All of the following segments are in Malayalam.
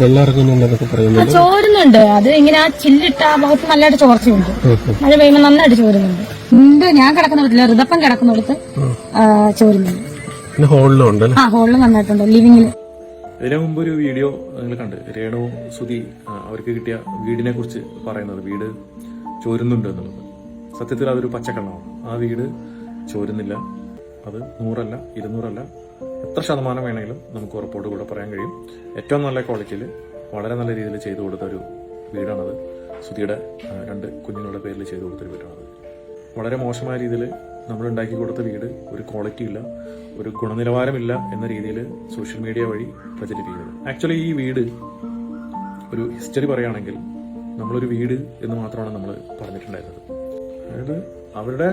പറയുന്നുണ്ട് ചോരുന്നുണ്ട്. അത് ഇങ്ങനെ ആ ചില്ലിട്ട ആ ഭാഗത്ത് നല്ലതായിട്ട് ചോർച്ചയുണ്ട്. മഴ പെയ്യുമ്പോൾ നന്നായിട്ട് ചോരുന്നുണ്ട്. ഉണ്ട് ഞാൻ കിടക്കുന്നിടത്തില്ല ഋതപ്പം കിടക്കുന്നിടത്ത് ചോരുന്നുണ്ട്. പിന്നെ ഹോളിലും ഉണ്ട് ആ ഹോളിൽ നന്നായിട്ടുണ്ട്. ലിവിങ്ങിൽ. ഇതിനു മുമ്പ് ഒരു വീഡിയോ നിങ്ങൾ കണ്ട്. രേണു സുധി അവർക്ക് കിട്ടിയ വീടിനെ കുറിച്ച് പറയുന്നത്. വീട് ചോരുന്നുണ്ട് എന്നുള്ളത്. സത്യത്തിൽ അതൊരു പച്ചക്കണ്ണമാണ് ആ വീട് ചോരുന്നില്ല. അത് നൂറല്ല ഇരുന്നൂറല്ല എത്ര ശതമാനം വേണമെങ്കിലും നമുക്ക് ഉറപ്പോട് കൂടെ പറയാൻ കഴിയും. ഏറ്റവും നല്ല ക്വാളിറ്റിയിൽ വളരെ നല്ല രീതിയിൽ ചെയ്തു കൊടുത്ത ഒരു വീടാണത്. സുധിയുടെ രണ്ട് കുഞ്ഞുങ്ങളുടെ പേരിൽ ചെയ്തു കൊടുത്തൊരു വീടാണത്. വളരെ മോശമായ രീതിയിൽ നമ്മൾ ഉണ്ടാക്കി കൊടുത്ത വീട് ഒരു ക്വാളിറ്റി ഇല്ല ഒരു ഗുണനിലവാരമില്ല എന്ന രീതിയിൽ സോഷ്യൽ മീഡിയ വഴി പ്രചരിപ്പിക്കുന്നത്. ആക്ച്വലി ഈ വീട് ഒരു ഹിസ്റ്ററി പറയുകയാണെങ്കിൽ നമ്മളൊരു വീട് എന്ന് മാത്രമാണ് നമ്മൾ പറഞ്ഞിട്ടുണ്ടായിരുന്നത്. അതായത് അവരുടെ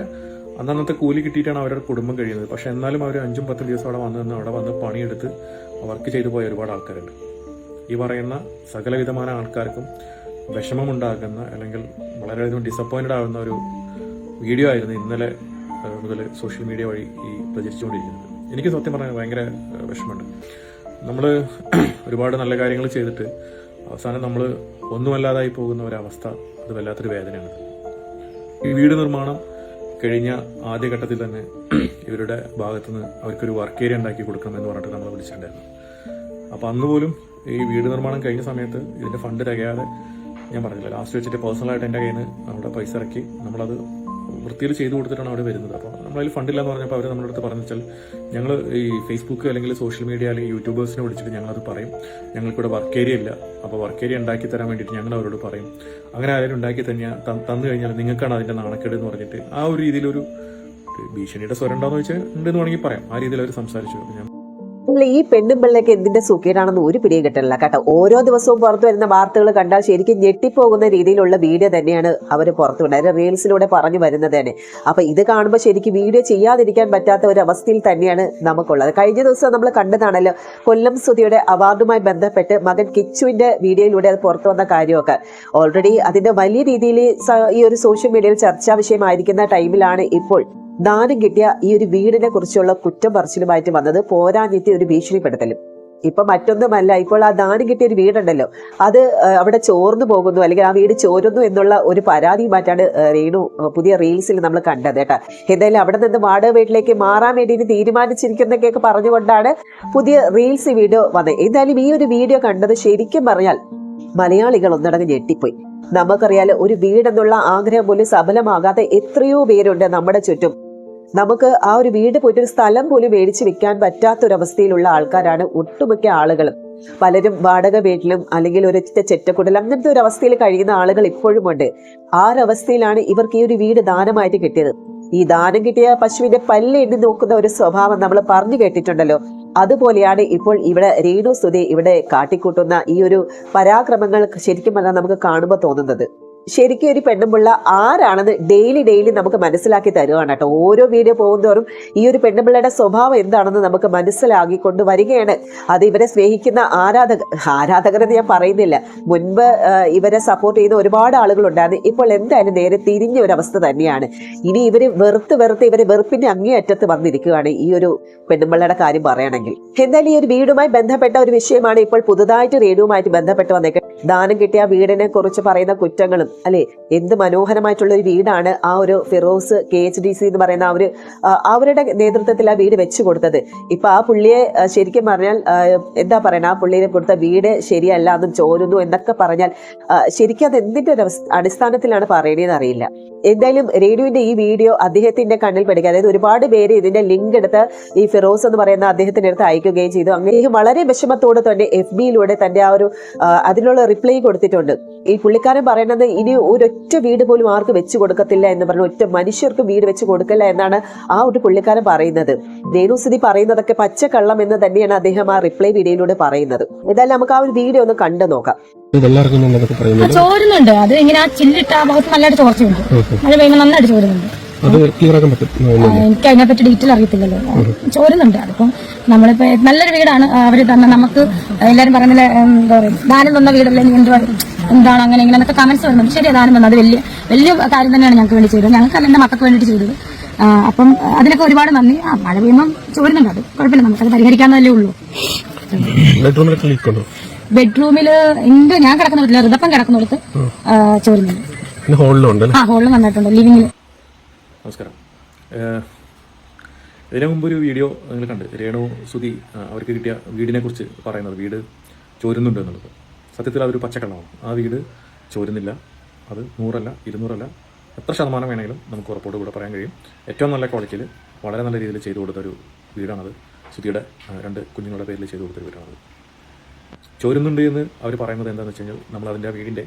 അന്നന്നത്തെ കൂലി കിട്ടിയിട്ടാണ് അവരുടെ കുടുംബം കഴിയുന്നത്. പക്ഷെ എന്നാലും അവർ അഞ്ചും പത്തും ദിവസം അവിടെ വന്ന് നിന്ന് അവിടെ വന്ന് പണിയെടുത്ത് വർക്ക് ചെയ്തു പോയ ഒരുപാട് ആൾക്കാരുണ്ട്. ഈ പറയുന്ന സകലവിധമായ ആൾക്കാർക്കും വിഷമമുണ്ടാക്കുന്ന അല്ലെങ്കിൽ വളരെയധികം ഡിസപ്പോയിന്റഡ് ആകുന്ന ഒരു വീഡിയോ ആയിരുന്നു ഇന്നലെ മുതൽ സോഷ്യൽ മീഡിയ വഴി ഈ പ്രചരിച്ചുകൊണ്ടിരിക്കുന്നത്. എനിക്ക് സത്യം പറഞ്ഞാൽ ഭയങ്കര വിഷമമുണ്ട്. നമ്മൾ ഒരുപാട് നല്ല കാര്യങ്ങൾ ചെയ്തിട്ട് അവസാനം നമ്മൾ ഒന്നുമല്ലാതായി പോകുന്ന ഒരവസ്ഥ അത് വല്ലാത്തൊരു വേദനയാണ്. ഈ വീട് നിർമ്മാണം കഴിഞ്ഞ ആദ്യഘട്ടത്തിൽ തന്നെ ഇവരുടെ ഭാഗത്തുനിന്ന് അവർക്കൊരു വർക്ക് ഏരിയ ഉണ്ടാക്കി കൊടുക്കണം എന്ന് പറഞ്ഞിട്ട് നമ്മൾ വിളിച്ചിട്ടുണ്ടായിരുന്നു. അപ്പൊ അന്ന് പോലും ഈ വീട് നിർമ്മാണം കഴിഞ്ഞ സമയത്ത് ഇതിന്റെ ഫണ്ട് തികയാതെ ഞാൻ പറഞ്ഞില്ല. ലാസ്റ്റ് വെച്ചിട്ട് പേഴ്സണലായിട്ട് എന്റെ കയ്യിൽ നിന്ന് നമ്മുടെ പൈസ ഇറക്കി നമ്മളത് വൃത്തിയിൽ ചെയ്തു കൊടുത്തിട്ടാണ് അവിടെ വരുന്നത്. അപ്പോൾ നമ്മളതിൽ ഫണ്ടില്ല എന്ന് പറഞ്ഞപ്പോൾ അവർ നമ്മുടെ അടുത്ത് പറഞ്ഞു വെച്ചാൽ ഞങ്ങൾ ഈ ഫേസ്ബുക്ക് അല്ലെങ്കിൽ സോഷ്യൽ മീഡിയ അല്ലെങ്കിൽ യൂട്യൂബേഴ്സിനെ വിളിച്ചിട്ട് ഞങ്ങളത് പറയും. ഞങ്ങൾക്കിവിടെ വർക്ക് ഏരിയ ഇല്ല. അപ്പോൾ വർക്ക് ഏരിയ ഉണ്ടാക്കി തരാൻ വേണ്ടിയിട്ട് ഞങ്ങൾ അവരോട് പറയും. അങ്ങനെ ആരെങ്കിലും ഉണ്ടാക്കി തന്നെ തന്നു കഴിഞ്ഞാൽ നിങ്ങൾക്കാണ് അതിന്റെ നാണക്കേട് എന്ന് പറഞ്ഞിട്ട് ആ ഒരു രീതിയിലൊരു ഭീഷണിയുടെ സ്വരം ഉണ്ടോന്ന് വെച്ചാൽ ഉണ്ടെന്ന് വേണമെങ്കിൽ പറയാം. ആ രീതിയിൽ അവർ സംസാരിച്ചു. ഞാൻ അല്ല ഈ പെണ്ണും പിള്ളേക്ക് എന്തിന്റെ സൂക്കേടാണെന്ന് ഒരു പിടിയും കിട്ടണില്ല. കേട്ടോ ഓരോ ദിവസവും പുറത്തു വരുന്ന വാർത്തകൾ കണ്ടാൽ ശരിക്കും ഞെട്ടിപ്പോകുന്ന രീതിയിലുള്ള വീഡിയോ തന്നെയാണ് അവർ പുറത്തു വിടുന്നത് റീൽസിലൂടെ പറഞ്ഞു വരുന്നത് തന്നെ. അപ്പൊ ഇത് കാണുമ്പോൾ ശരിക്കും വീഡിയോ ചെയ്യാതിരിക്കാൻ പറ്റാത്ത ഒരു അവസ്ഥയിൽ തന്നെയാണ് നമുക്കുള്ളത്. കഴിഞ്ഞ ദിവസം നമ്മൾ കണ്ടതാണല്ലോ കൊല്ലം സുധിയുടെ അവാർഡുമായി ബന്ധപ്പെട്ട് മകൻ കിച്ചുവിന്റെ വീഡിയോയിലൂടെ അത് പുറത്തു വന്ന കാര്യമൊക്കെ. ഓൾറെഡി അതിന്റെ വലിയ രീതിയിൽ ഈ ഒരു സോഷ്യൽ മീഡിയയിൽ ചർച്ചാ വിഷയമായിരിക്കുന്ന ടൈമിലാണ് ഇപ്പോൾ ദാനം കിട്ടിയ ഈ ഒരു വീടിനെ കുറിച്ചുള്ള കുറ്റം പറച്ചിലുമായിട്ട് വന്നത് പോരാഞ്ഞിട്ട് ഒരു ഭീഷണിപ്പെടുത്തലും. ഇപ്പൊ മറ്റൊന്നുമല്ല ഇപ്പോൾ ആ ദാനം കിട്ടിയ ഒരു വീടുണ്ടല്ലോ. അത് അവിടെ ചോർന്നു പോകുന്നു അല്ലെങ്കിൽ ആ വീട് ചോരുന്നു എന്നുള്ള ഒരു പരാതിയുമായിട്ടാണ് രേണു പുതിയ റീൽസിൽ നമ്മൾ കണ്ടത് കേട്ടോ. എന്തായാലും അവിടെ നിന്ന് വാടക വീട്ടിലേക്ക് മാറാൻ വേണ്ടി തീരുമാനിച്ചിരിക്കുന്നൊക്കെയൊക്കെ പറഞ്ഞുകൊണ്ടാണ് പുതിയ റീൽസ് വീഡിയോ വന്നത്. എന്തായാലും ഈ ഒരു വീഡിയോ കണ്ടത് ശരിക്കും പറഞ്ഞാൽ മലയാളികൾ ഒന്നടങ്ങ് ഞെട്ടിപ്പോയി. നമുക്കറിയാലോ ഒരു വീടെന്നുള്ള ആഗ്രഹം പോലും സഫലമാകാതെ എത്രയോ പേരുണ്ട് നമ്മുടെ ചുറ്റും. നമുക്ക് ആ ഒരു വീട് പോയിട്ട് ഒരു സ്ഥലം പോലും മേടിച്ച് വെക്കാൻ പറ്റാത്തൊരവസ്ഥയിലുള്ള ആൾക്കാരാണ് ഒട്ടുമിക്ക ആളുകളും. പലരും വാടക വീട്ടിലും അല്ലെങ്കിൽ ഒരൊറ്റ ചെറ്റക്കുടൽ അങ്ങനത്തെ ഒരു അവസ്ഥയിൽ കഴിയുന്ന ആളുകൾ ഇപ്പോഴും ഉണ്ട്. ആ ഒരു അവസ്ഥയിലാണ് ഇവർക്ക് ഈ ഒരു വീട് ദാനമായിട്ട് കിട്ടിയത്. ഈ ദാനം കിട്ടിയ പശുവിന്റെ പല്ല് എണ്ണി നോക്കുന്ന ഒരു സ്വഭാവം നമ്മൾ പറഞ്ഞു കേട്ടിട്ടുണ്ടല്ലോ. അതുപോലെയാണ് ഇപ്പോൾ ഇവിടെ രേണു സുധി ഇവിടെ കാട്ടിക്കൂട്ടുന്ന ഈ ഒരു പരാക്രമങ്ങൾ ശരിക്കും പറഞ്ഞാൽ നമുക്ക് കാണുമ്പോൾ തോന്നുന്നത്. ശരിക്കും ഒരു പെണ്ണുമ്പിള്ള ആരാണെന്ന് ഡെയിലി ഡെയിലി നമുക്ക് മനസ്സിലാക്കി തരുവാണ് കേട്ടോ. ഓരോ വീഡിയോ പോകുന്നതോറും ഈ ഒരു പെണ്ണുമ്പിള്ളയുടെ സ്വഭാവം എന്താണെന്ന് നമുക്ക് മനസ്സിലാക്കിക്കൊണ്ട് വരികയാണ്. അത് ഇവരെ സ്നേഹിക്കുന്ന ആരാധക ആരാധകർ എന്ന് ഞാൻ പറയുന്നില്ല. മുൻപ് ഇവരെ സപ്പോർട്ട് ചെയ്യുന്ന ഒരുപാട് ആളുകളുണ്ടായിരുന്നു. ഇപ്പോൾ എന്തായാലും നേരെ തിരിഞ്ഞ ഒരു അവസ്ഥ തന്നെയാണ്. ഇനി ഇവർ വെറുത്ത് വെറുത്ത് ഇവരെ വെറുപ്പിന്റെ അങ്ങേയറ്റത്ത് വന്നിരിക്കുകയാണ് ഈ ഒരു പെണ്ണുമ്പിള്ളയുടെ കാര്യം പറയുകയാണെങ്കിൽ. എന്തായാലും ഈ ഒരു വീടുമായി ബന്ധപ്പെട്ട ഒരു വിഷയമാണ് ഇപ്പോൾ പുതുതായിട്ട് റേഡിയോമായിട്ട് ബന്ധപ്പെട്ട് വന്നേക്കുന്നത്. ദാനം കിട്ടിയ വീടിനെ കുറിച്ച് പറയുന്ന കുറ്റങ്ങളും അല്ലെ? എന്ത് മനോഹരമായിട്ടുള്ള ഒരു വീടാണ് ആ ഒരു Firoz K H D C എന്ന് പറയുന്ന ആ ഒരു അവരുടെ നേതൃത്വത്തിൽ ആ വീട് വെച്ചു കൊടുത്തത്. ഇപ്പൊ ആ പുള്ളിയെ ശരിക്കും പറഞ്ഞാൽ എന്താ പറയുക ആ പുള്ളിയെ കൊടുത്ത വീട് ശരിയല്ല അതും ചോരുന്നു എന്നൊക്കെ പറഞ്ഞാൽ ശരിക്കും അത് എന്തിന്റെ ഒരു അടിസ്ഥാനത്തിലാണ് പറയണതെന്ന് അറിയില്ല. എന്തായാലും റേഡിയോന്റെ ഈ വീഡിയോ അദ്ദേഹത്തിന്റെ കണ്ണിൽ പെടുക അതായത് ഒരുപാട് പേര് ഇതിന്റെ ലിങ്ക് എടുത്ത് ഈ ഫിറോസ് എന്ന് പറയുന്ന അദ്ദേഹത്തിന്റെ അടുത്ത് അയക്കുകയും ചെയ്തു. അങ്ങനെ വളരെ വിഷമത്തോടെ തന്നെ എഫ് ബിയിലൂടെ തന്റെ ആ ഒരു അതിനുള്ള റിപ്ലൈ കൊടുത്തിട്ടുണ്ട്. ഈ പുള്ളിക്കാരൻ പറയുന്നത് ഇനി ഒരൊറ്റ വീട് പോലും ആർക്ക് വെച്ചു കൊടുക്കത്തില്ല എന്ന് പറഞ്ഞു ഒറ്റ മനുഷ്യർക്ക് വീട് വെച്ച് കൊടുക്കില്ല എന്നാണ് ആ ഒരു പുള്ളിക്കാരൻ പറയുന്നത്. രേണുസ്ഥിതി പറയുന്നതൊക്കെ പച്ചക്കള്ളം എന്ന് തന്നെയാണ് അദ്ദേഹം ആ റിപ്ലൈ വീഡിയോയിലൂടെ പറയുന്നത്. ഏതായാലും നമുക്ക് ആ ഒരു വീഡിയോ ഒന്ന് കണ്ടു നോക്കാം. ചോരുന്നുണ്ട്. അത് ഇങ്ങനെ ആ ചില്ലിട്ട ആ ഭാഗത്ത് നല്ലതായിട്ട് ചോർച്ചയുണ്ട്. മഴ പെയ്യുമ്പോൾ നന്നായിട്ട് ചോരുന്നുണ്ട്. അത് ക്ലിയർ ആക്കാൻ പറ്റും എനിക്ക് അതിനെപ്പറ്റി ഡീറ്റെയിൽ അറിയത്തില്ലല്ലോ. ചോരുന്നുണ്ട്. അതിപ്പം നമ്മളിപ്പോ നല്ലൊരു വീടാണ്. അവർ തന്നെ നമുക്ക് എല്ലാരും പറയുന്നില്ല എന്താ പറയുക ദാനം തന്ന വീടല്ലേ നീ എന്തുവാ എന്താണ് അങ്ങനെ ഇങ്ങനെ എന്നൊക്കെ കമന്റ്സ് വരുന്നുണ്ട്. ശരി ദാനം തന്നത് വലിയ വലിയ കാര്യം തന്നെയാണ് ഞങ്ങൾക്ക് വേണ്ടി ചെയ്തത്. ഞങ്ങൾക്ക് എന്റെ മക്കൾക്ക് വേണ്ടിയിട്ട് ചെയ്തത്. അപ്പം അതിനൊക്കെ ഒരുപാട് നന്ദി. ആ, മഴ പെയ്യുമ്പോൾ ചോരുന്നുണ്ട് അത്. കുഴപ്പമില്ല നമുക്കത് പരിഹരിക്കാവുന്നതല്ലേ ഉള്ളൂ. ബെഡ്റൂമിൽ ഉണ്ട്. ഞാൻ ഞാൻ കിടക്കുന്നില്ല ഋതപ്പം കിടക്കുന്നിടത്ത് ചോരുന്നുണ്ട്. ആ ഹോളിൽ നന്നായിട്ടുണ്ട് ലിവിങ്ങിൽ നമസ്കാരം. ഇതിനു മുമ്പ് ഒരു വീഡിയോ നിങ്ങൾ കണ്ട്. രേണു സുധി അവർക്ക് കിട്ടിയ വീടിനെ കുറിച്ച് പറയുന്നത്. വീട് ചോരുന്നുണ്ട് എന്നുള്ളത്. സത്യത്തിൽ അതൊരു പച്ചക്കള്ളമാണ്. ആ വീട് ചോരുന്നില്ല. അത് നൂറല്ല ഇരുന്നൂറല്ല എത്ര ശതമാനം വേണമെങ്കിലും നമുക്ക് ഉറപ്പോട് കൂടെ പറയാൻ കഴിയും. ഏറ്റവും നല്ല ക്വാളിറ്റിയിൽ വളരെ നല്ല രീതിയിൽ ചെയ്തു കൊടുത്ത ഒരു വീടാണത്. സുധിയുടെ ആ, രണ്ട് കുഞ്ഞുങ്ങളുടെ പേരിൽ ചെയ്തു കൊടുത്തൊരു വീടാണത്. ചോരുന്നുണ്ട് എന്ന് അവർ പറയുന്നത് എന്താണെന്ന് വെച്ച് കഴിഞ്ഞാൽ നമ്മൾ അതിന്റെ വീടിന്റെ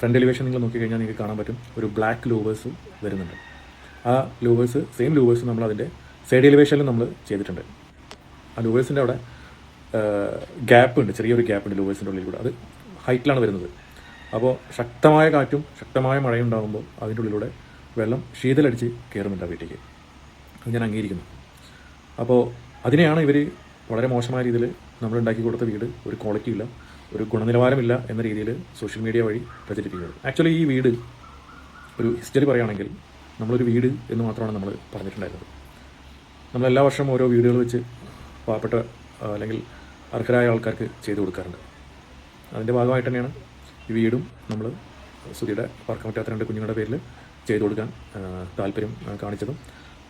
ഫ്രണ്ട് എലിവേഷൻ നിങ്ങൾ നോക്കിക്കഴിഞ്ഞാൽ നിങ്ങൾക്ക് കാണാൻ പറ്റും. ഒരു ബ്ലാക്ക് ലൂവേഴ്സ് വരുന്നുണ്ട്. ആ ലൂവേഴ്സ് സെയിം ലൂവേഴ്സ് നമ്മൾ അതിന്റെ സൈഡ് എലിവേഷനിലും നമ്മൾ ചെയ്തിട്ടുണ്ട്. ആ ലൂവേഴ്സിന്റെ അവിടെ ഗ്യാപ്പ് ഉണ്ട് ചെറിയൊരു ഗ്യാപ്പ് ഉണ്ട് ലൂവേഴ്സിന്റെ ഉള്ളിൽ കൂടെ അത് ഹൈറ്റിലാണ് വരുന്നത്. അപ്പോൾ ശക്തമായ കാറ്റും ശക്തമായ മഴയും ഉണ്ടാകുമ്പോൾ അതിന്റെ ഉള്ളിലൂടെ വെള്ളം ശീതലടിച്ച് കയറുന്നുണ്ട് ആ വീട്ടിലേക്ക്. അത് ഞാൻ അംഗീകരിക്കുന്നു. അപ്പോൾ അതിനെയാണ് ഇവർ വളരെ മോശമായ രീതിയിൽ നമ്മൾ ഉണ്ടാക്കി കൊടുത്ത വീട് ഒരു ക്വാളിറ്റി ഇല്ല ഒരു ഗുണനിലവാരമില്ല എന്ന രീതിയിൽ സോഷ്യൽ മീഡിയ വഴി പ്രചരിപ്പിക്കുന്നത്. ആക്ച്വലി ഈ വീട് ഒരു ഹിസ്റ്ററി പറയുകയാണെങ്കിൽ നമ്മളൊരു വീട് എന്ന് മാത്രമാണ് നമ്മൾ പറഞ്ഞിട്ടുണ്ടായിരുന്നത്. നമ്മൾ എല്ലാ വർഷവും ഓരോ വീടുകൾ വെച്ച് പാവപ്പെട്ട അല്ലെങ്കിൽ അർഹരായ ആൾക്കാർക്ക് ചെയ്തു കൊടുക്കാറുണ്ട്. അതിന്റെ ഭാഗമായിട്ട് തന്നെയാണ് ഈ വീടും നമ്മൾ സുധിയുടെ പറക്കാൻ പറ്റാത്ത രണ്ട് കുഞ്ഞുങ്ങളുടെ പേരിൽ ചെയ്തു കൊടുക്കാൻ താല്പര്യം കാണിച്ചതും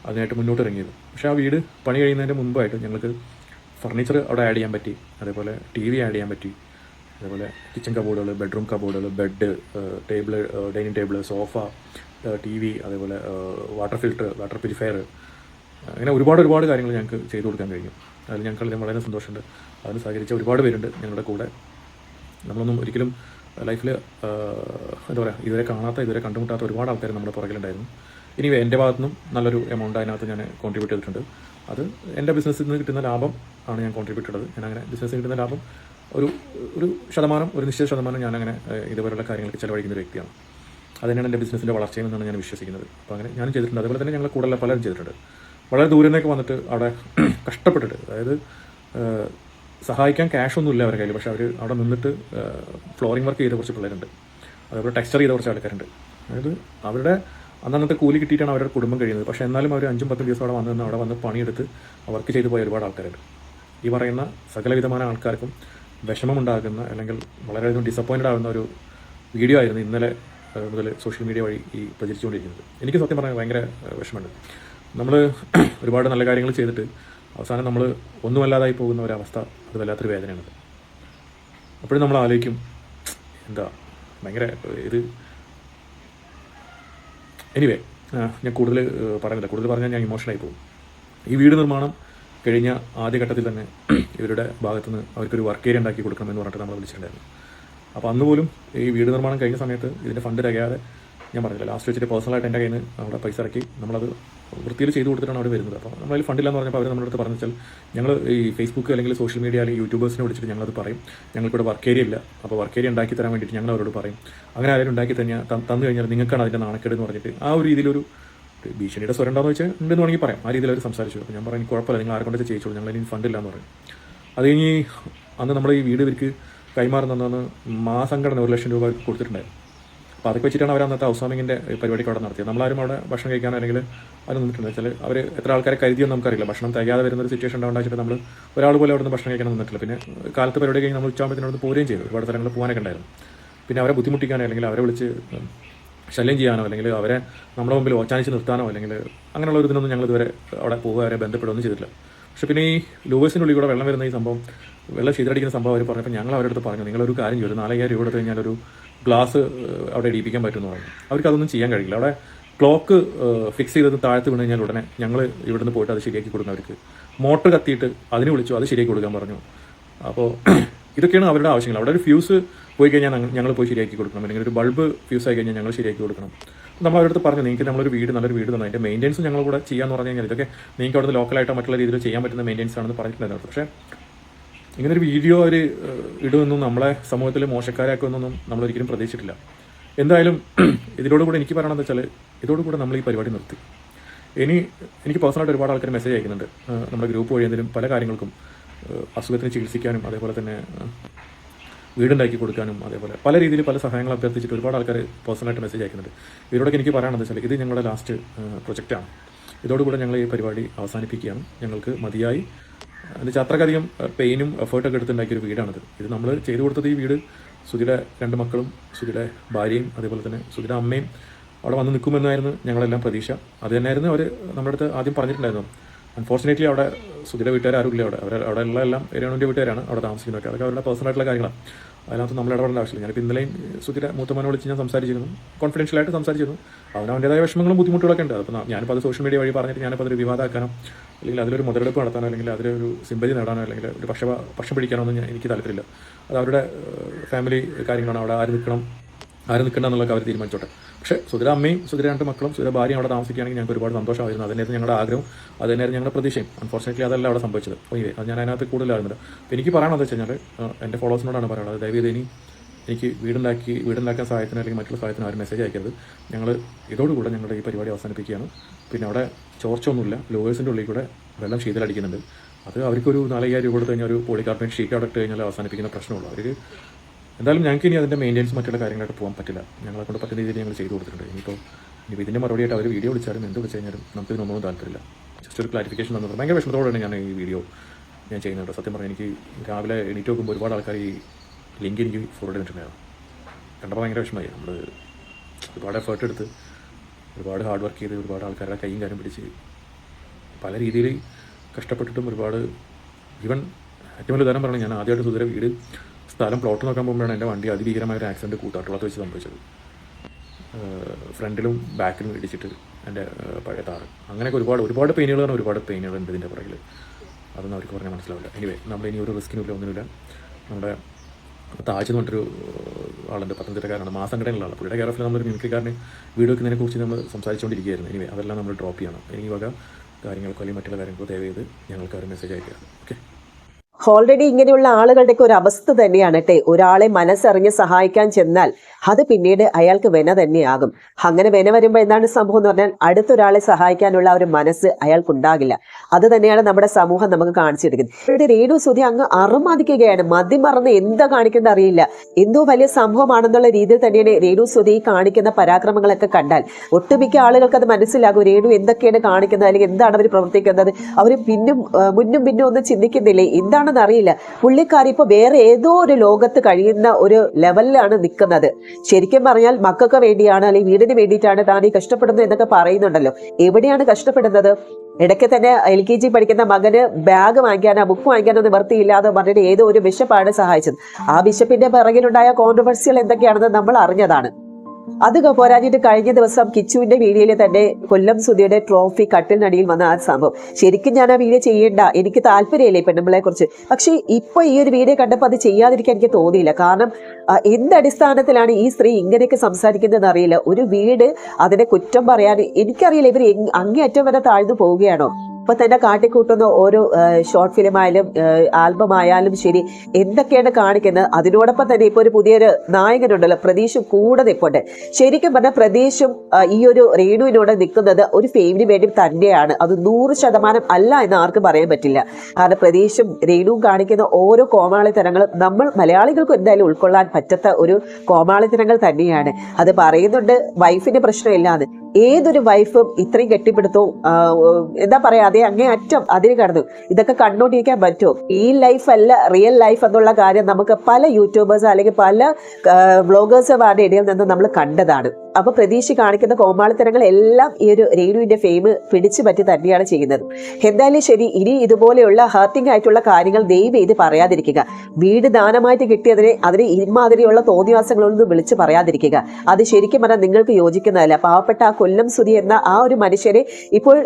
അതിനായിട്ട് മുന്നോട്ട് ഇറങ്ങിയതും. പക്ഷേ ആ വീട് പണി കഴിയുന്നതിന്റെ മുമ്പായിട്ട് ഞങ്ങൾക്ക് ഫർണിച്ചർ അവിടെ ആഡ് ചെയ്യാൻ പറ്റി അതേപോലെ ടി വി ആഡ് ചെയ്യാൻ പറ്റി അതേപോലെ കിച്ചൺ കബോർഡുകൾ bedroom കബോർഡുകൾ bed table dining table sofa T V അതേപോലെ വാട്ടർ ഫിൽട്ടർ വാട്ടർ പ്യൂരിഫയർ അങ്ങനെ ഒരുപാട് ഒരുപാട് കാര്യങ്ങൾ ഞങ്ങൾക്ക് ചെയ്തു കൊടുക്കാൻ കഴിഞ്ഞു. അതിൽ ഞങ്ങൾക്ക് വളരെ സന്തോഷമുണ്ട്. അതിന് സഹകരിച്ച ഒരുപാട് പേരുണ്ട് ഞങ്ങളുടെ കൂടെ. നമ്മളൊന്നും ഒരിക്കലും ലൈഫിൽ എന്താ പറയുക ഇതുവരെ കാണാത്ത ഇതുവരെ കണ്ടുമുട്ടാത്ത ഒരുപാട് ആൾക്കാർ നമ്മുടെ പുറകിലുണ്ടായിരുന്നു. ഇനി എന്റെ ഭാഗത്തു നിന്നും നല്ലൊരു എമൗണ്ട് അതിനകത്ത് ഞാൻ കോൺട്രിബ്യൂട്ട് ചെയ്തിട്ടുണ്ട്. അത് എന്റെ ബിസിനസ്സിൽ നിന്ന് കിട്ടുന്ന ലാഭം ആണ് ഞാൻ കോൺട്രിബ്യൂട്ട് ചെയ്തത് ഞാൻ അങ്ങനെ ബിസിനസ്സിൽ കിട്ടുന്ന ലാഭം ഒരു ഒരു ശതമാനം ഒരു നിശ്ചിത ശതമാനം ഞാനങ്ങനെ ഇതുപോലുള്ള കാര്യങ്ങൾക്ക് ചിലവഴിക്കുന്ന ഒരു വ്യക്തിയാണ്. അത് തന്നെയാണ് എന്റെ ബിസിനസ്സിന്റെ വളർച്ചയും എന്നാണ് ഞാൻ വിശ്വസിക്കുന്നത്. അപ്പോൾ അങ്ങനെ ഞാനും ചെയ്തിട്ടുണ്ട്. അതുപോലെ തന്നെ ഞങ്ങൾ കൂടുതൽ പലരും ചെയ്തിട്ടുണ്ട്. വളരെ ദൂരെ നിന്നൊക്കെ വന്നിട്ട് അവിടെ കഷ്ടപ്പെട്ടിട്ട് അതായത് സഹായിക്കാൻ ക്യാഷ് ഒന്നുമില്ല അവരുടെ കയ്യിൽ. പക്ഷേ അവർ അവിടെ നിന്നിട്ട് ഫ്ലോറിംഗ് വർക്ക് ചെയ്ത കുറച്ച് പിള്ളേരുണ്ട്. അതേപോലെ ടെക്സ്ചർ ചെയ്ത കുറച്ച് ആൾക്കാരുണ്ട്. അതായത് അവരുടെ അന്നന്നത്തെ കൂലി കിട്ടിയിട്ടാണ് അവരുടെ കുടുംബം കഴിയുന്നത്. പക്ഷേ എന്നാലും അവർ അഞ്ചും പത്തും ദിവസം അവിടെ വന്നു അവിടെ വന്ന് പണിയെടുത്ത് വർക്ക് ചെയ്തു പോയ ഒരുപാട് ആൾക്കാരുണ്ട്. ഈ പറയുന്ന സകലവിധമായ ആൾക്കാർക്കും വിഷമമുണ്ടാകുന്ന അല്ലെങ്കിൽ വളരെയധികം ഡിസപ്പോയിന്റഡ് ആകുന്ന ഒരു വീഡിയോ ആയിരുന്നു ഇന്നലെ മുതൽ സോഷ്യൽ മീഡിയ വഴി ഈ പ്രചരിച്ചുകൊണ്ടിരിക്കുന്നത്. എനിക്ക് സത്യം പറഞ്ഞാൽ ഭയങ്കര വിഷമമുണ്ട്. നമ്മൾ ഒരുപാട് നല്ല കാര്യങ്ങൾ ചെയ്തിട്ട് അവസാനം നമ്മൾ ഒന്നുമല്ലാതായി പോകുന്ന ഒരവസ്ഥ അത് വല്ലാത്തൊരു വേദനയാണ്. അപ്പോഴും നമ്മൾ ആലോചിക്കും എന്താ ഭയങ്കര ഇത് എനിവേ ഞാൻ കൂടുതൽ പറയുന്നില്ല. കൂടുതൽ പറഞ്ഞാൽ ഞാൻ ഇമോഷണലായി പോകും. ഈ വീട് നിർമ്മാണം കഴിഞ്ഞ ആദ്യഘട്ടത്തിൽ തന്നെ ഇവരുടെ ഭാഗത്തുനിന്ന് അവർക്കൊരു വർക്ക് ഏരിയ ഉണ്ടാക്കി കൊടുക്കണമെന്ന് പറഞ്ഞിട്ട് നമ്മൾ വിളിച്ചിട്ടുണ്ടായിരുന്നു. അപ്പോൾ അന്ന് പോലും ഈ വീട് നിർമ്മാണം കഴിഞ്ഞ സമയത്ത് ഇതിന്റെ ഫണ്ട് തികയാതെ ഞാൻ പറഞ്ഞില്ല ലാസ്റ്റ് വെച്ചിട്ട് പേഴ്സണലായിട്ട് എന്റെ കയ്യിൽ നിന്ന് അവിടെ പൈസ ഇറക്കി നമ്മളത് വൃത്തിയിൽ ചെയ്തു കൊടുത്തിട്ടാണ് അവിടെ വരുന്നത്. അപ്പോൾ നമ്മളതിൽ ഫണ്ടില്ലെന്ന് പറഞ്ഞപ്പോൾ അവർ നമ്മുടെ അടുത്ത് പറഞ്ഞു വെച്ചാൽ ഞങ്ങൾ ഈ ഫേസ്ബുക്ക് അല്ലെങ്കിൽ സോഷ്യൽ മീഡിയ അല്ലെങ്കിൽ യൂട്യൂബേഴ്സിനെ വിളിച്ചിട്ട് ഞങ്ങളത് പറയും. ഞങ്ങൾക്കിവിടെ വർക്ക് ഏരിയ ഇല്ല. അപ്പോൾ വർക്ക് ഏരിയ ഉണ്ടാക്കി തരാൻ വേണ്ടിയിട്ട് ഞങ്ങൾ അവരോട് പറയും. അങ്ങനെ ആരെങ്കിലും ഉണ്ടാക്കി തന്നെ തന്നു കഴിഞ്ഞാൽ നിങ്ങൾക്കാണ് അതിന്റെ നാണക്കേട് എന്ന് പറഞ്ഞിട്ട് ആ ഒരു രീതിയിലൊരു ഭീഷണിയുടെ സ്വരം ഉണ്ടാന്ന് വെച്ചാൽ ഉണ്ടെന്ന് വേണമെങ്കിൽ പറയാം. ആ രീതിയിൽ അവർ സംസാരിച്ചു. അപ്പോൾ ഞാൻ പറഞ്ഞു കുഴപ്പമില്ല നിങ്ങൾ ആരെ കൊണ്ട് ചെയ്യിച്ചോളൂ. ഞങ്ങൾ ഇനി ഫണ്ടില്ല എന്ന് പറയും അത് കഴിഞ്ഞ് അന്ന് നമ്മൾ ഈ വീട് ഇവർക്ക് കൈമാറുന്നതെന്ന് മാസംഘടന ഒരു ലക്ഷം രൂപ കൊടുത്തിട്ടുണ്ടായിരുന്നു അപ്പോൾ അതൊക്കെ വെച്ചിട്ടാണ് അവർ അന്നത്തെ ഔസാമിങ്ങിന്റെ പരിപാടിക്ക് അവിടെ നടത്തിയത്. നമ്മളാരും അവിടെ ഭക്ഷണം കഴിക്കാനോ അല്ലെങ്കിൽ അത് നിന്നിട്ടുണ്ട് വെച്ചാൽ അവർ എത്ര ആൾക്കാരെ കരുതിയെന്ന് നമുക്കറിയില്ല. ഭക്ഷണം തികയാതെ വരുന്ന ഒരു സിറ്റുവേഷൻ ഉണ്ടായിട്ട് നമ്മൾ ഒരാൾ പോലും അവിടെ നിന്ന് ഭക്ഷണം കഴിക്കാൻ നിന്നിട്ടില്ല. പിന്നെ കാലത്ത് പരിപാടി കഴിഞ്ഞ് നമ്മൾ ഉച്ചാമ്പത്തിനോട് പോരുകയും ചെയ്തു. ഒരുപാട് സ്ഥലങ്ങളിൽ പോകാനൊക്കെ ഉണ്ടായിരുന്നു പിന്നെ അവരെ ബുദ്ധിമുട്ടിക്കാനോ അല്ലെങ്കിൽ അവരെ വിളിച്ച് ശല്യം ചെയ്യാനോ അല്ലെങ്കിൽ അവരെ നമ്മുടെ മുമ്പിൽ ഓച്ചാനിച്ച് നിർത്താനോ അല്ലെങ്കിൽ അങ്ങനെയുള്ള ഒരു ഇതിനൊന്നും ഞങ്ങൾ ഇതുവരെ അവിടെ പോവുക അവരെ ബന്ധപ്പെടുകയൊന്നും ചെയ്തിട്ടില്ല. പക്ഷെ പിന്നെ ഈ ലൂവേഴ്സിന്റെ ഉള്ളിൽ കൂടെ വെള്ളം വരുന്ന ഈ സംഭവം വെള്ളം ശീതടിക്കുന്ന സംഭവം അവർ പറഞ്ഞപ്പോൾ ഞങ്ങൾ അവരുടെ അടുത്ത് പറഞ്ഞു നിങ്ങളൊരു കാര്യം ചെയ്തു നാലായിരം രൂപ എടുത്ത് കഴിഞ്ഞാൽ ഒരു ഗ്ലാസ് അവിടെ ഇടിപ്പിക്കാൻ പറ്റുമെന്ന് പറഞ്ഞു. അവർക്ക് അതൊന്നും ചെയ്യാൻ കഴിയില്ല. അവിടെ ക്ലോക്ക് ഫിക്സ് ചെയ്തത് താഴത്ത് വീണ് കഴിഞ്ഞാൽ ഉടനെ ഞങ്ങൾ ഇവിടുന്ന് പോയിട്ട് അത് ശരിയാക്കി കൊടുക്കുന്നു അവർക്ക്. മോട്ടർ കത്തിയിട്ട് അതിന് വിളിച്ചു അത് ശരിയാക്കി കൊടുക്കാൻ പറഞ്ഞു. അപ്പോൾ ഇതൊക്കെയാണ് അവരുടെ ആവശ്യങ്ങൾ. അവിടെ ഒരു ഫ്യൂസ് പോയി കഴിഞ്ഞാൽ ഞങ്ങൾ പോയി ശരിയാക്കി കൊടുക്കണം. അല്ലെങ്കിൽ ഒരു ബൾബ് ഫ്യൂസ് ആയി കഴിഞ്ഞാൽ ഞങ്ങൾ ശരിയാക്കി കൊടുക്കണം. നമ്മൾ അവരുടെ അടുത്ത് പറഞ്ഞു നിങ്ങൾക്ക് നമ്മളൊരു വീട് നല്ലൊരു വീട് തന്നെ. അതിന്റെ മെയിന്റെനൻസ് ഞങ്ങൾ കൂടെ ചെയ്യാന്ന് പറഞ്ഞു കഴിഞ്ഞാൽ ഇതൊക്കെ നിങ്ങൾക്ക് അവിടുന്ന് ലോക്കലായിട്ടോ മറ്റുള്ള രീതിയിൽ ചെയ്യാൻ പറ്റുന്ന മെയിന്റെനൻസ് ആണെന്ന് പറഞ്ഞിട്ടുണ്ടായിരുന്നു പക്ഷേ ഇങ്ങനൊരു വീഡിയോ അവർ ഇടുമെന്നും നമ്മളെ സമൂഹത്തിൽ മോശക്കാരാക്കുമെന്നൊന്നും നമ്മൾ ഒരിക്കലും പ്രതീക്ഷിച്ചിട്ടില്ല. എന്തായാലും ഇതിനോടുകൂടെ എനിക്ക് പറയണമെന്ന് വെച്ചാൽ ഇതോടുകൂടെ നമ്മൾ ഈ പരിപാടി നിർത്തി. ഇനി എനിക്ക് പേഴ്സണലായിട്ട് ഒരുപാട് ആൾക്കാർ മെസ്സേജ് അയക്കുന്നുണ്ട്. നമ്മുടെ ഗ്രൂപ്പ് വഴി എന്തെങ്കിലും പല കാര്യങ്ങൾക്കും അസുഖത്തിന് ചികിത്സിക്കാനും അതേപോലെ തന്നെ വീടുണ്ടാക്കി കൊടുക്കാനും അതേപോലെ പല രീതിയിൽ പല സഹായങ്ങൾ അഭ്യർത്ഥിച്ചിട്ട് ഒരുപാട് ആൾക്കാർ പേഴ്സണലായിട്ട് മെസ്സേജ് അയക്കുന്നുണ്ട്. ഇവരോടൊക്കെ എനിക്ക് പറയാനുള്ളത് വെച്ചാൽ ഇത് ഞങ്ങളുടെ ലാസ്റ്റ് പ്രൊജക്റ്റാണ് ഇതോടുകൂടെ ഞങ്ങൾ ഈ പരിപാടി അവസാനിപ്പിക്കുകയാണ്. ഞങ്ങൾക്ക് മതിയായി. എന്ന് വെച്ചാൽ അത്രക്കധികം പെയിനും എഫേർട്ടൊക്കെ എടുത്തുണ്ടാക്കിയ ഒരു വീടാണിത്. ഇത് നമ്മൾ ചെയ്തു കൊടുത്തത് ഈ വീട് സുധിയുടെ രണ്ട് മക്കളും സുധിയുടെ ഭാര്യയും അതേപോലെ തന്നെ സുധിയുടെ അമ്മയും അവിടെ വന്ന് നിൽക്കുമെന്നായിരുന്നു ഞങ്ങളെല്ലാം പ്രതീക്ഷ. അത് തന്നെയായിരുന്നു അവർ നമ്മുടെ അടുത്ത് ആദ്യം പറഞ്ഞിട്ടുണ്ടായിരുന്നു അൺഫോർച്ചുനേറ്റ്ലി അവിടെ സുധിയുടെ വീട്ടുകാർ ആരും ഇല്ല അവിടെ. അവർ അവിടെ ഉള്ള എല്ലാം രേണുവിന്റെ വീട്ടുകാരാണ് അവിടെ താമസിക്കുന്നതൊക്കെ അതൊക്കെ അവരുടെ പേഴ്സണൽ ആയിട്ടുള്ള കാര്യങ്ങളാണ്. അതിനകത്ത് നമ്മൾ ഇടപെടേണ്ട ആവശ്യമില്ല. ഞാനിപ്പോൾ ഇന്നലെയും സുധിയുടെ മൂത്തമ്മനെ വിളിച്ച് ഞാൻ സംസാരിച്ചിരുന്നു. കോൺഫിഡൻഷ്യലായിട്ട് സംസാരിച്ചിരുന്നു. അവന് അവന്റേതായ വിഷമങ്ങളും ബുദ്ധിമുട്ടുകളൊക്കെ ഉണ്ട്. അപ്പോൾ ഞാനിപ്പോൾ അത് സോഷ്യൽ മീഡിയ വഴി പറഞ്ഞിട്ട് ഞാനിപ്പോൾ അതൊരു വിവാദമാക്കാനോ അല്ലെങ്കിൽ അതിലൊരു മുതലെടുപ്പ് നടത്താനോ അല്ലെങ്കിൽ അതിലൊരു സിമ്പതി നേടാനോ അല്ലെങ്കിൽ ഒരു പക്ഷ പക്ഷം പിടിക്കാനോ ഒന്നും എനിക്ക് താല്പര്യമില്ല. അത് അവരുടെ ഫാമിലി കാര്യങ്ങളാണ്. അവിടെ ആര് നിൽക്കണം? ആര് നിൽക്കേണ്ട എന്നുള്ളതൊക്കെ അവർ തീരുമാനിച്ചോട്ടെ. പക്ഷേ സുധിര അമ്മയും സുധിര രണ്ട് മക്കളും സുധിര ഭാര്യയും അവിടെ താമസിക്കുകയാണെങ്കിൽ ഞങ്ങൾക്ക് ഒരുപാട് സന്തോഷമായിരുന്നു. അതിനായിരുന്നു ഞങ്ങളുടെ ആഗ്രഹം അതിനേരം ഞങ്ങളുടെ പ്രതീക്ഷയും. അൺഫോർച്ചുനേറ്റ്ലി അതല്ല അവിടെ സംഭവിച്ചത്. ഓയ് അത് ഞാൻ അതിനകത്ത് കൂടുതലായിരുന്നില്ല. അപ്പോൾ എനിക്ക് പറയാനുള്ളത് വെച്ച് കഴിഞ്ഞാൽ എന്റെ ഫോളോവേഴ്സിനോടാണ് പറയുന്നത് ദയവീത് ഇനി എനിക്ക് വീടുണ്ടാക്കി വീടുണ്ടാക്കാൻ സഹായത്തിന് അല്ലെങ്കിൽ മറ്റുള്ള സഹായത്തിന് ആരും മെസ്സേജ് അയക്കരുത്. ഞങ്ങൾ ഇതോടുകൂടെ ഞങ്ങളുടെ ഈ പരിപാടി അവസാനിപ്പിക്കുകയാണ്. പിന്നെ അവിടെ ചോർച്ച ഒന്നുമില്ല ലോവേഴ്സിന്റെ ഉള്ളിൽ കൂടെ വെള്ളം ശീതലടിക്കുന്നുണ്ട് അത് അവർക്കൊരു നാലയ്യായിരം രൂപ കൊടുത്ത് കഴിഞ്ഞാൽ ഒരു പോളികാർബണേറ്റ് ഷീറ്റ് അവിടെ കഴിഞ്ഞാൽ അവസാനിപ്പിക്കുന്ന പ്രശ്നമുള്ളൂ. അവർ എന്തായാലും ഞങ്ങൾക്ക് ഇനി അതിന്റെ മെയിന്റെനൻസ് മറ്റുള്ള കാര്യങ്ങളൊക്കെ പോകാൻ പറ്റില്ല. ഞങ്ങളെ കൊണ്ട് പറ്റുന്ന രീതിയിൽ ഞങ്ങൾ ചെയ്തു കൊടുത്തിട്ടുണ്ട്. ഇനിയിപ്പോൾ ഇനി ഇതിന്റെ മറുപടിയായിട്ട് അവർ വീഡിയോ വിളിച്ചാലും എന്ത് വിളിച്ചു കഴിഞ്ഞാലും നമുക്ക് ഇതിനൊന്നും താല്പര്യമില്ല. ജസ്റ്റ് ഒരു ക്ലാരിഫിക്കേഷൻ തന്നത് ഭയങ്കര വിഷമത്തോടെയാണ് ഞാൻ ഈ വീഡിയോ ഞാൻ ചെയ്യുന്നത്. സത്യം പറഞ്ഞാൽ എനിക്ക് രാവിലെ എണീറ്റ് നോക്കുമ്പോൾ ഒരുപാട് ആൾക്കാർ ഈ ലിങ്ക് എനിക്ക് ഫോർവേഡ് ചെയ്തിട്ടുണ്ടായിരുന്നു. കണ്ടപ്പോൾ ഭയങ്കര വിഷമമായി. നമ്മൾ ഒരുപാട് എഫേർട്ട് എടുത്ത് ഒരുപാട് ഹാർഡ് വർക്ക് ചെയ്ത് ഒരുപാട് ആൾക്കാരുടെ കൈയും കാര്യം പിടിച്ച് പല രീതിയിൽ കഷ്ടപ്പെട്ടിട്ടും ഒരുപാട് ഈവൻ ഏറ്റവും വലിയ ഉദാഹരണം പറഞ്ഞാൽ ഞാൻ ആദ്യമായിട്ട് സുതര വീട് സ്ഥലം പ്ലോട്ട് നോക്കാൻ പോകുമ്പോഴാണ് എന്റെ വണ്ടി അതിഭീകരമായ ഒരു ആക്സിഡന്റ് കൂത്താട്ടുള്ളത് വെച്ച് സംഭവിച്ചത്. ഫ്രണ്ടിലും ബാക്കിലും ഇടിച്ചിട്ട് എന്റെ പഴയ താറ് അങ്ങനെയൊക്കെ ഒരുപാട് ഒരുപാട് പെയിനുകൾ പറഞ്ഞാൽ ഒരുപാട് പെയിനുകൾ ഉണ്ട് ഇതിന്റെ പുറകിൽ അതൊന്നും അവർക്ക് പറഞ്ഞാൽ മനസ്സിലാവില്ല. എനിവേ നമ്മൾ ഇനി ഒരു റിസ്കിനുമില്ല ഒന്നുമില്ല. നമ്മുടെ താജ് എന്ന് പറഞ്ഞൊരു ഏഹ്, ആളുണ്ട് പത്തനംതിട്ടക്കാരാണ് മാസംഘടനയുള്ള ആൾ പുള്ളിയുടെ ഓഫിൽ നമ്മളൊരു മിമിക്രിക്കാരന് വീഡിയോ വെക്കുന്നതിനെ കുറിച്ച് നമ്മൾ സംസാരിച്ചുകൊണ്ടിരിക്കുകയായിരുന്നു എനിവേ അതെല്ലാം നമ്മൾ ഡ്രോപ്പ് ചെയ്യണം. ഇനി വക കാര്യങ്ങൾക്കോ അല്ലെങ്കിൽ മറ്റുള്ള കാര്യങ്ങൾക്കോ ദയവ് ചെയ്ത് ഞങ്ങൾക്ക് ഒരു മെസ്സേജ് അയക്കുക. ഓക്കെ ഓൾറെഡി ഇങ്ങനെയുള്ള ആളുകളുടെയൊക്കെ ഒരു അവസ്ഥ തന്നെയാണ് കേട്ടെ ഒരാളെ മനസ്സറിഞ്ഞ് സഹായിക്കാൻ ചെന്നാൽ അത് പിന്നീട് അയാൾക്ക് വെന തന്നെയാകും. അങ്ങനെ വെന വരുമ്പോൾ എന്താണ് സംഭവം എന്ന് പറഞ്ഞാൽ അടുത്തൊരാളെ സഹായിക്കാനുള്ള ഒരു മനസ്സ് അയാൾക്കുണ്ടാകില്ല. അത് തന്നെയാണ് നമ്മുടെ സമൂഹം നമുക്ക് കാണിച്ചെടുക്കുന്നത്. ഇവിടെ രേണു സുധി അങ്ങ് അറുമതിക്കുകയാണ് മതിമറന്ന് എന്താ കാണിക്കുന്നത് അറിയില്ല. എന്തോ വലിയ സംഭവമാണെന്നുള്ള രീതിയിൽ തന്നെയാണ് രേണു സുധി കാണിക്കുന്ന പരാക്രമങ്ങളൊക്കെ കണ്ടാൽ. ഒട്ടുമിക്ക ആളുകൾക്ക് അത് മനസ്സിലാകും. രേണു എന്തൊക്കെയാണ് കാണിക്കുന്നത്? അല്ലെങ്കിൽ എന്താണ് അവർ പ്രവർത്തിക്കുന്നത്? അവർ പിന്നും മുന്നും പിന്നും ഒന്നും ചിന്തിക്കുന്നില്ലേ? എന്താണെന്ന് അറിയില്ല പുള്ളിക്കാരി ഇപ്പൊ വേറെ ഏതോ ഒരു ലോകത്ത് കഴിയുന്ന ഒരു ലെവലിലാണ് നിൽക്കുന്നത്. ശരിക്കും പറഞ്ഞാൽ മക്കൾക്ക് വേണ്ടിയാണ് അല്ലെങ്കിൽ വീടിന് വേണ്ടിയിട്ടാണ് താൻ ഈ കഷ്ടപ്പെടുന്നത് എന്നൊക്കെ പറയുന്നുണ്ടല്ലോ. എവിടെയാണ് കഷ്ടപ്പെടുന്നത്? ഇടയ്ക്ക് തന്നെ എൽ കെ ജി പഠിക്കുന്ന മകന് ബാഗ് വാങ്ങിക്കാനോ ബുക്ക് വാങ്ങിക്കാനോ നിവർത്തിയില്ലാതെ പറഞ്ഞിട്ട് ഏതോ ഒരു ബിഷപ്പാണ് സഹായിച്ചത്. ആ ബിഷപ്പിന്റെ പിറകിലുണ്ടായ കോൺട്രവേഴ്സികൾ എന്തൊക്കെയാണെന്ന് നമ്മൾ അറിഞ്ഞതാണ്. അത് പോരാഞ്ഞിട്ട് കഴിഞ്ഞ ദിവസം കിച്ചുവിന്റെ വീഡിയോയിൽ തന്നെ കൊല്ലം സുധിയുടെ ട്രോഫി കട്ടിലിനടിയിൽ വന്ന ആ സംഭവം. ശരിക്കും ഞാൻ ആ വീഡിയോ ചെയ്യേണ്ട. എനിക്ക് താല്പര്യമില്ല പെണ്ണുമ്പിളെ കുറിച്ച്. പക്ഷേ ഇപ്പൊ ഈ ഒരു വീഡിയോ കണ്ടപ്പോൾ അത് ചെയ്യാതിരിക്കാൻ എനിക്ക് തോന്നിയില്ല. കാരണം എന്ത് അടിസ്ഥാനത്തിലാണ് ഈ സ്ത്രീ ഇങ്ങനെയൊക്കെ സംസാരിക്കുന്നതെന്ന് അറിയില്ല. ഒരു വീട് അതിനെ കുറ്റം പറയാൻ എനിക്കറിയില്ല. ഇവർ അങ്ങേ അങ്ങേയറ്റം വരെ താഴ്ന്നു പോവുകയാണോ? ഇപ്പൊ തന്നെ കാട്ടിക്കൂട്ടുന്ന ഓരോ ഷോർട്ട് ഫിലിം ആയാലും ആൽബം ആയാലും ശരി എന്തൊക്കെയാണ് കാണിക്കുന്നത്? അതിനോടൊപ്പം തന്നെ ഇപ്പൊ ഒരു പുതിയൊരു നായകനുണ്ടല്ലോ പ്രതീഷും കൂടെ നിൽപ്പുണ്ട് ശരിക്കും പറഞ്ഞാൽ പ്രതീഷും ഈ ഒരു റേണുവിനോട് നിൽക്കുന്നത് ഒരു ഫെയിമിന് വേണ്ടി തന്നെയാണ്. അത് നൂറ് ശതമാനം അല്ല എന്ന് ആർക്കും പറയാൻ പറ്റില്ല. കാരണം പ്രതീഷും രേണുവും കാണിക്കുന്ന ഓരോ കോമാളിത്തരങ്ങളും നമ്മൾ മലയാളികൾക്ക് എന്തായാലും ഉൾക്കൊള്ളാൻ പറ്റാത്ത ഒരു കോമാളിത്തരങ്ങൾ തന്നെയാണ്. അത് പറയുന്നുണ്ട് വൈഫിന്റെ പ്രശ്നമില്ലാന്ന്. ഏതൊരു വൈഫും ഇത്രയും കെട്ടിപ്പിടുത്തവും എന്താ പറയാ അതേ അങ്ങേ അറ്റം അതിന് കടന്നു. ഇതൊക്കെ കണ്ടോണ്ടിരിക്കാൻ പറ്റുമോ? ഈ ലൈഫ് അല്ല റിയൽ ലൈഫ് എന്നുള്ള കാര്യം നമുക്ക് പല യൂട്യൂബേഴ്സ് അല്ലെങ്കിൽ പല വ്ളോഗേഴ്സുമാരുടെ ഇടയിൽ നിന്ന് നമ്മൾ കണ്ടതാണ്. അപ്പൊ പ്രതീക്ഷ കാണിക്കുന്ന കോമാളിത്തരങ്ങൾ എല്ലാം ഈ ഒരു രേണുവിന്റെ ഫെയിം പിടിച്ചു പറ്റി തന്നെയാണ് ചെയ്യുന്നത്. എന്തായാലും ശരി ഇനി ഇതുപോലെയുള്ള ഹേർട്ടിംഗ് ആയിട്ടുള്ള കാര്യങ്ങൾ ദയവ് ചെയ്ത് പറയാതിരിക്കുക. വീട് ദാനമായിട്ട് കിട്ടിയതിനെ അതിന് ഇമാതിരിയുള്ള തോന്നിവാസങ്ങളൊന്നും വിളിച്ച് പറയാതിരിക്കുക. അത് ശരിക്കും പറഞ്ഞാൽ നിങ്ങൾക്ക് യോജിക്കുന്നതല്ല. പാവപ്പെട്ട ആ കൊല്ലം സുതി എന്ന ആ ഒരു മനുഷ്യനെ ഇപ്പോൾ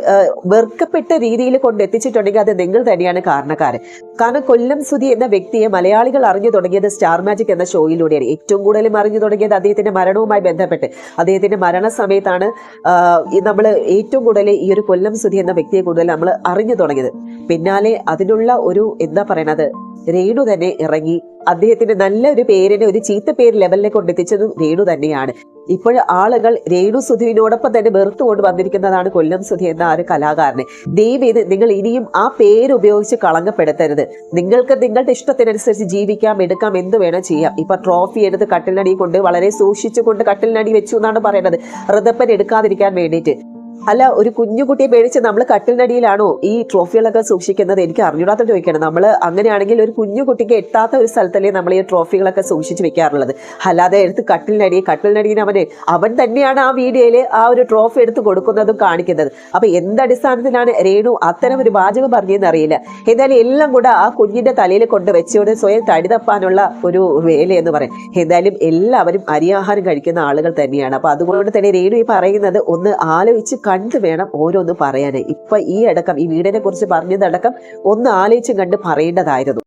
വെറുക്കപ്പെട്ട രീതിയിൽ കൊണ്ടെത്തിച്ചിട്ടുണ്ടെങ്കിൽ അത് നിങ്ങൾ തന്നെയാണ് കാരണക്കാരൻ. കാരണം കൊല്ലം സുതി എന്ന വ്യക്തിയെ മലയാളികൾ അറിഞ്ഞു തുടങ്ങിയത് സ്റ്റാർ മാജിക് എന്ന ഷോയിലൂടെയാണ് ഏറ്റവും കൂടുതലും അറിഞ്ഞു തുടങ്ങിയത് അദ്ദേഹത്തിന്റെ മരണവുമായി ബന്ധപ്പെട്ട്. അദ്ദേഹത്തിന്റെ മരണസമയത്താണ് നമ്മൾ ഏറ്റവും കൂടുതൽ ഈ ഒരു കൊല്ലം സുധി എന്ന വ്യക്തിയെ കൂടുതൽ നമ്മൾ അറിഞ്ഞു തുടങ്ങിയത്. പിന്നാലെ അതിനുള്ള ഒരു എന്താ പറയണത് രേണു തന്നെ ഇറങ്ങി അദ്ദേഹത്തിന്റെ നല്ല ഒരു പേരിനെ ഒരു ചീത്ത പേര് ലെവലിലേക്ക് കൊണ്ടെത്തിച്ചതും രേണു തന്നെയാണ്. ഇപ്പോൾ ആളുകൾ രേണു സുധുവിനോടൊപ്പം തന്നെ വെറുത്തുകൊണ്ട് വന്നിരിക്കുന്നതാണ് കൊല്ലം സുധി എന്ന ആ ഒരു കലാകാരനെ. ദയവ് ഇത് നിങ്ങൾ ഇനിയും ആ പേര് ഉപയോഗിച്ച് കളങ്കപ്പെടുത്തരുത്. നിങ്ങൾക്ക് നിങ്ങളുടെ ഇഷ്ടത്തിനനുസരിച്ച് ജീവിക്കാം എടുക്കാം എന്ത് വേണം ചെയ്യാം. ഇപ്പൊ ട്രോഫി എടുത്ത് കട്ടിലടി കൊണ്ട് വളരെ സൂക്ഷിച്ചുകൊണ്ട് കട്ടിലിനടി വെച്ചു എന്നാണ് പറയുന്നത്. ഋതപ്പൻ എടുക്കാതിരിക്കാൻ വേണ്ടിയിട്ട്. അല്ല ഒരു കുഞ്ഞു കുട്ടിയെ പേടിച്ച് നമ്മൾ കട്ടിലിനടിയിലാണോ ഈ ട്രോഫികളൊക്കെ സൂക്ഷിക്കുന്നത്? എനിക്ക് അറിഞ്ഞൂടാത്ത ചോദിക്കണം നമ്മൾ അങ്ങനെയാണെങ്കിൽ ഒരു കുഞ്ഞു കുട്ടിക്ക് എത്താത്ത ഒരു സ്ഥലത്തല്ലേ നമ്മൾ ഈ ട്രോഫികളൊക്കെ സൂക്ഷിച്ച് വെക്കാറുള്ളത്. അല്ലാതെ എടുത്ത് കട്ടിലിനടി കട്ടിലിനടിയിൽ അവന് അവൻ തന്നെയാണ് ആ വീഡിയോയിൽ ആ ഒരു ട്രോഫി എടുത്ത് കൊടുക്കുന്നതും കാണിക്കുന്നത്. അപ്പൊ എന്തടിസ്ഥാനത്തിലാണ് രേണു അത്തരം ഒരു വാചകം പറഞ്ഞതെന്ന് അറിയില്ല. എന്തായാലും എല്ലാം കൂടെ ആ കുഞ്ഞിന്റെ തലയിൽ കൊണ്ട് വെച്ചുകൊണ്ട് സ്വയം തടി തപ്പാനുള്ള ഒരു വേല എന്ന് പറയും. എന്തായാലും എല്ലാവരും അരിയാഹാരം കഴിക്കുന്ന ആളുകൾ തന്നെയാണ്. അപ്പൊ അതുകൊണ്ട് തന്നെ രേണു ഈ പറയുന്നത് ഒന്ന് ആലോചിച്ച് കണ്ട് വേണം ഓരോന്ന് പറയാൻ ഇപ്പൊ ഈ അടക്കം ഈ വീടിനെ കുറിച്ച് പറഞ്ഞതടക്കം ഒന്ന് ആലോചിച്ചും കണ്ട് പറയേണ്ടതായിരുന്നു.